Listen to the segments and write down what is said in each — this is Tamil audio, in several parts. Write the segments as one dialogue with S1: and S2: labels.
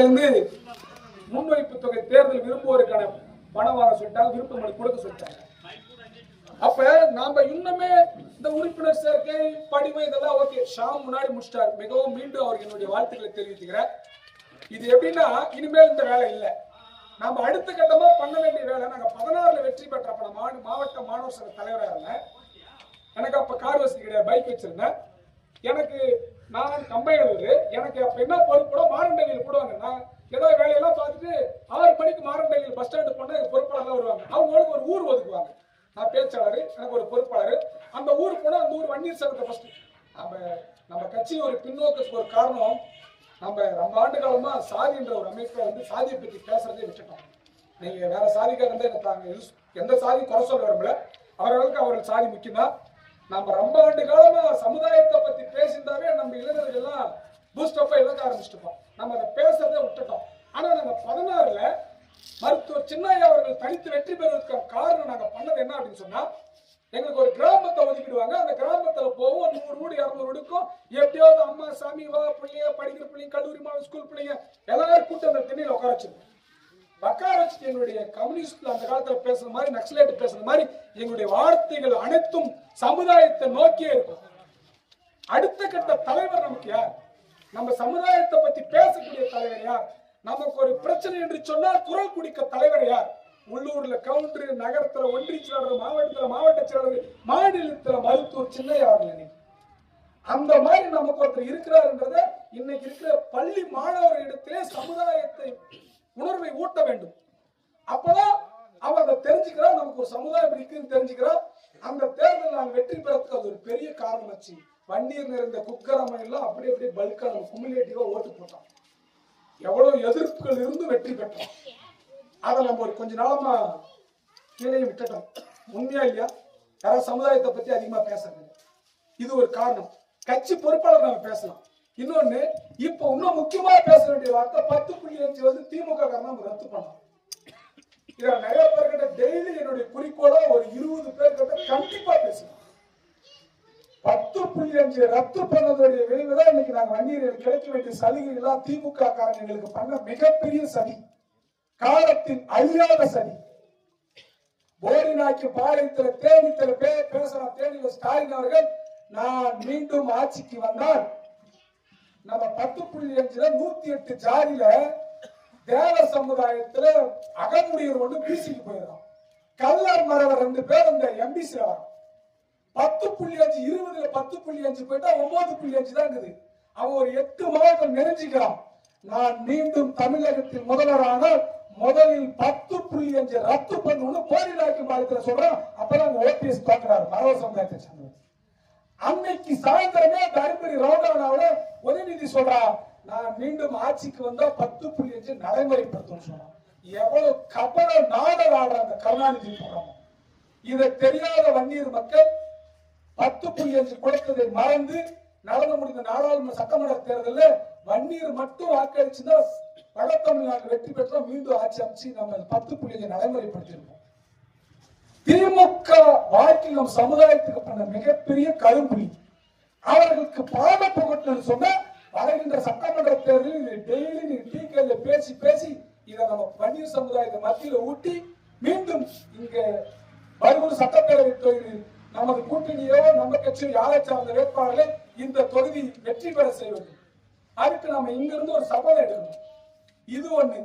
S1: இருந்து முன்வைப்பு தொகை தேர்தல் விரும்புவோருக்கான பணம் வாங்க சொல்லிட்டாங்க விருப்ப மனு கொடுக்க சொல்லிட்டாங்க. அப்ப நாம இன்னுமே இந்த உறுப்பினர் சேர்க்கை படிமை இதெல்லாம் ஓகே ஷாம் முன்னாடி முடிச்சிட்டார். மிகவும் மீண்டும் அவருக்கு என்னுடைய வாழ்த்துக்களை தெரிவித்துக்கிறேன். இது எப்படின்னா இனிமேல் இந்த வேலை இல்லை. நாம அடுத்த கட்டமா பண்ண வேண்டிய வேலை நாங்க பதினாறுல வெற்றி பெற்றப்ப நான் மாவட்ட- மாவட்ட மாணவர் சங்க தலைவராக இருந்தேன். எனக்கு அப்ப கார் வசதி கிடையாது பைக் வச்சிருந்தேன். எனக்கு நான் கம்பையிலூர் எனக்கு அப்ப என்ன பொறுப்போ மாரண்டலியில் போடுவாங்க. நான் ஏதோ வேலையெல்லாம் பார்த்துட்டு ஆறு மணிக்கு மாரண்டலியில் பஸ் ஸ்டாண்டு போனா எனக்கு பொறுப்பாளர்லாம் வருவாங்க. அவங்களுக்கு ஒரு ஊர் ஒதுக்குவாங்க. நான் பேச்சாளர் எனக்கு ஒரு பொறுப்பாளர். அந்த ஊர் போனால் அந்த ஊர் வன்னியர் சங்கத்தை ஃபஸ்ட்டு நம்ம நம்ம கட்சி ஒரு பின்னோக்கத்துக்கு ஒரு காரணம் நம்ம ரொம்ப ஆண்டு காலமாக சாதின்ற ஒரு அமைப்பை வந்து சாதியை பற்றி பேசுறதே விட்டுட்டோம். நீங்கள் வேற சாதிக்காக இருந்தால் எனக்கு தாங்க எந்த சாதி குறை சொல்ல விரும்பல. அவர்களுக்கு அவர்கள் சாதி முக்கியம் நம்ம ரொம்ப ஆண்டு காலமா சமுதாயத்தை பத்தி பேசியிருந்தாவே நம்ம இளைஞர்கள் எல்லாம் பூஸ்டப்பா இழக்க ஆரம்பிச்சிட்டோம் நம்ம அதை பேசுறதை விட்டுட்டோம். ஆனா நாங்க பதினாறுல மருத்துவர் சின்னையா அவர்கள் தனித்து வெற்றி பெறுவதற்கான காரணம் நாங்க பண்ணது என்ன அப்படின்னு சொன்னா எங்களுக்கு ஒரு கிராமத்தை ஒதுக்கிடுவாங்க. அந்த கிராமத்துல போவோம். நூறு வீடு இரநூறு வீடுக்கும் எப்படியாவது அம்மா சாமி வா பிள்ளைங்க படிக்கிற பிள்ளைங்க கல்லூரி மாணவ ஸ்கூல் பிள்ளைங்க எல்லாரும் கூட்டம் அந்த திண்ணையில உட்கார வச்சிருக்கோம் உட்கார வச்சுட்டு எங்களுடைய அந்த காலத்துல பேசுற மாதிரி நக்சலைட் பேசுற மாதிரி எங்களுடைய வார்த்தைகள் அனைத்தும் சமுதாயத்தை நோக்கியே இருக்கும். அடுத்த கட்ட தலைவர் நமக்கு யார்? நம்ம சமுதாயத்தை பத்தி பேசக்கூடிய தலைவர் யார்? நமக்கு ஒரு பிரச்சனை என்று சொன்னால் குரல் குடிக்க தலைவர் யார்? உள்ளூர்ல கவுண்டர் நகரத்துல ஒன்றிய செயலாளர் மாவட்டத்துல மாவட்ட செயலாளர் மாநிலத்துல மருத்துவர் சின்னையார் அந்த மாதிரி நமக்கு ஒருத்தர் இருக்கிறாருன்றத இன்னைக்கு இருக்கிற பள்ளி மாணவர்களிடத்திலே சமுதாயத்தை உணர்வை ஊட்ட வேண்டும். அப்பதான் அவன் அதை தெரிஞ்சுக்கிறான் நமக்கு ஒரு சமுதாயம் இருக்குன்னு தெரிஞ்சுக்கிறான் அந்த தேர்தல் நாங்கள் வெற்றி பெறத்துக்கு அது ஒரு பெரிய காரணம் ஆச்சு வண்டியில் நிறைந்த குக்கரம எல்லாம் அப்படியே அப்படியே பல்கா நம்ம குமுலேட்டிவா ஓட்டு போட்டோம் எவ்வளவு எதிர்ப்புகள் இருந்து வெற்றி பெற்றோம் அதை நம்ம ஒரு கொஞ்ச நாளமா கீழே விட்டுட்டோம். உண்மையா இல்லையா? யாராவது சமுதாயத்தை பத்தி அதிகமா பேசுறது இது ஒரு காரணம். கட்சி பொறுப்பாளர் நம்ம பேசலாம். இன்னொன்னு இப்ப இன்னும் முக்கியமா பேச வேண்டிய வார்த்தை பத்து புள்ளி அஞ்சு வந்து திமுக காரணம் நம்ம ரத்து பண்ணலாம் இதை நிறைய பேர்கிட்ட டெய்லி என்னுடைய குறிக்கோளா ஒரு இருபது பேர்கிட்ட கண்டிப்பா பேசணும். பத்து புள்ளி அஞ்சு ரத்து பண்ணதுடைய விளைவுதான் இன்னைக்கு நாங்க வண்டியர்கள் கிடைக்க வேண்டிய சலுகைகள்லாம் திமுக காரணம் எங்களுக்கு பண்ண மிகப்பெரிய சதி. காலத்தின் அழியாத சதி. போரினாக்கி பாளையத்துல தேனித்துல பே பேசுறான் தேனியில ஸ்டாலின் அவர்கள் நான் மீண்டும் ஆட்சிக்கு வந்தால் நம்ம பத்து புள்ளி அஞ்சுல நூத்தி எட்டு ஜாதியில தேவ சமுதாயத்துல அகமுடியர் ஒன்று பிசிக்கு போயிடும் கல்லார் மரவர் ரெண்டு பேர் அந்த எம்பிசில வரும் பத்து புள்ளி அஞ்சு இருபதுல பத்து புள்ளி அஞ்சு போயிட்டா ஒன்பது புள்ளி அஞ்சு தான் இருக்குது. அவன் ஒரு எட்டு மாவட்டம் நெருஞ்சிக்கிறான். நான் மீண்டும் தமிழகத்தில் முதல்வரானால் முதலில் பத்து புள்ளி அஞ்சு ரத்து பண்ணணும்னு போரிலாக்கி மாநிலத்தில் சொல்றான். அப்பதான் ஓபிஎஸ் பாக்குறாரு மரவ சமுதாயத்தை சேர்ந்தவர். அன்னைக்கு சாயந்தரமே தருமபுரி ரவுண்டானாவில உதயநிதி சொல்றா நான் மீண்டும் ஆட்சிக்கு வந்தா பத்து புள்ளி அஞ்சு நடைமுறைப்படுத்தும் சொன்னான் எவ்வளவு கபட நாடல் ஆடுற அந்த கருணாநிதி போடுறோம் இதை தெரியாத வன்னியர் மக்கள் பத்து புள்ளி அஞ்சு கொடுத்ததை மறந்து நடந்து முடிந்த நாடாளுமன்ற சட்டமன்ற தேர்தலில் வன்னியர் மட்டும் வாக்களிச்சுன்னா வட தமிழ்நாடு வெற்றி பெற்றோம் மீண்டும் ஆட்சி அமைச்சு நம்ம பத்து புள்ளி அஞ்சு நடைமுறைப்படுத்தியிருக்கோம் திமுக வாழ்க்கையில் நம் சமுதாயத்துக்கு பண்ண மிகப்பெரிய கரும்புலி. அவர்களுக்கு பாட புகட்டல் சொன்ன வருகின்ற சட்டமன்ற தேர்தலில் டெய்லி நீ டீக்கல்ல பேசி பேசி இதை நம்ம பன்னீர் சமுதாயத்தை மத்தியில் ஊட்டி மீண்டும் இங்க மறுபடியும் சட்டப்பேரவை தொகுதியில் நமது கூட்டணியோ நம்ம கட்சியோ யாரை சார்ந்த வேட்பாளர்களை இந்த தொகுதி வெற்றி பெற செய்வது. அதுக்கு நம்ம இங்கிருந்து ஒரு சபதம் எடுக்கணும். இது ஒண்ணு.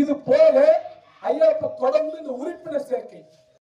S1: இது போல ஐயா இப்ப தொடர்ந்து இந்த உறுப்பினர் சேர்க்கை.